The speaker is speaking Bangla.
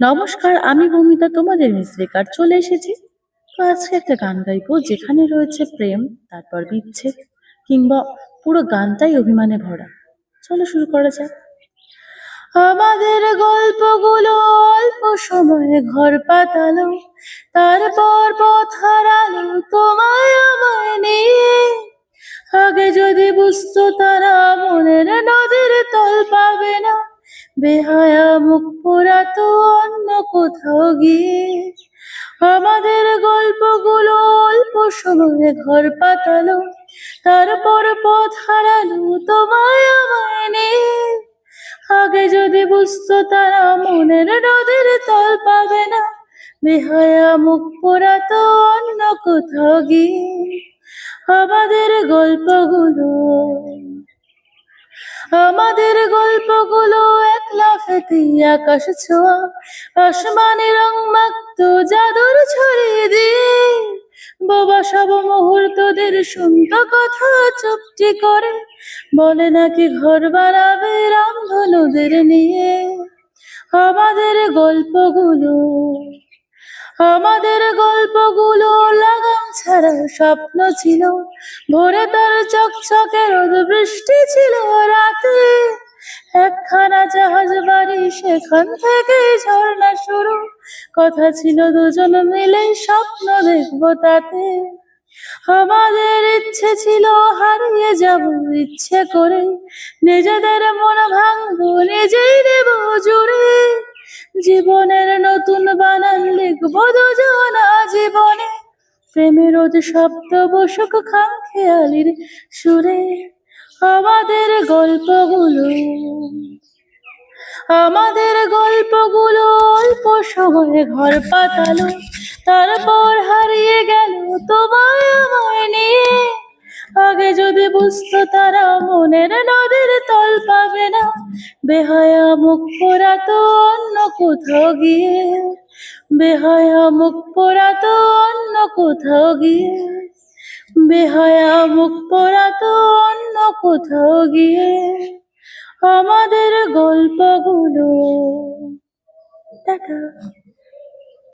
নমস্কার, আমি ভূমিতা তোমাদের মিশ্রিকার চলে এসেছি। তো আজকে একটা গান গাইবো, যেখানে রয়েছে প্রেম, তারপর বিচ্ছেদ, কিংবা পুরো গানটাই অভিমানে ভরা। চলো শুরু করা যাক। আমাদের গল্পগুলো অল্প সময়ে ঘর পাতালো, তারপর পথ হারালো তোমায় আমায় নিয়ে। আগে যদি বুঝতো তারা মনের নদীর তল পাবে না বেহায়া মুখ পোড়াতো অন্য কোথাও গিয়ে। আমাদের গল্পগুলো অল্প সময়ে ঘর পাতালো। তারপর পথ হারালো তোমায় আমায় নিয়ে। আগে যদি বুঝতো তারা মনের নদীর তল পাবে না। বেহায়া মুখ পোড়াতো অন্য কোথাও গিয়ে। আমাদের গল্পগুলো, আমাদের এক আকাশ ছোঁয়া, আসমানি রং মাখতো জাদুর ছড়িয়ে বাবা সব মুহূর্তদের শুনত কথা চুপটি করে, বলে নাকি ঘর বানাবে রামধনুদের নিয়ে। আমাদের গল্পগুলো আমাদের গল্পগুলো লাগাম ছাড়া স্বপ্ন ছিল। ভোরে তার চকচকে রোদ বৃষ্টি ছিল সেখান থেকে ঝর্ণা শুরু। কথা ছিল দুজন মিলে স্বপ্ন দেখব তাতে। আমাদের ইচ্ছে ছিল হারিয়ে যাব ইচ্ছে করে। নিজেদের মন ভাঙবো, নিজেই দেব জুড়ে। জীবনের নতুন বানান লিখব দুজনা জীবনে প্রেমের রোজ শব্দ বসুক খাম খেয়ালির সুরে। আমাদের গল্পগুলো আমাদের গল্পগুলো অল্প সময়ে ঘর পাতালো। তারপর হারিয়ে গেল তোমায় আমায় নিয়ে। আগে যদি বুঝতো তারা মনের নদীর তল পাবে না, বেহায়া মুখ পোড়াতো অন্য কোথাও গিয়ে। বেহায়া মুখ পোড়াতো অন্য কোথাও গিয়ে। বেহায়া মুখ পোড়াতো অন্য কোথাও গিয়ে। আমাদের গল্পগুলো টাটা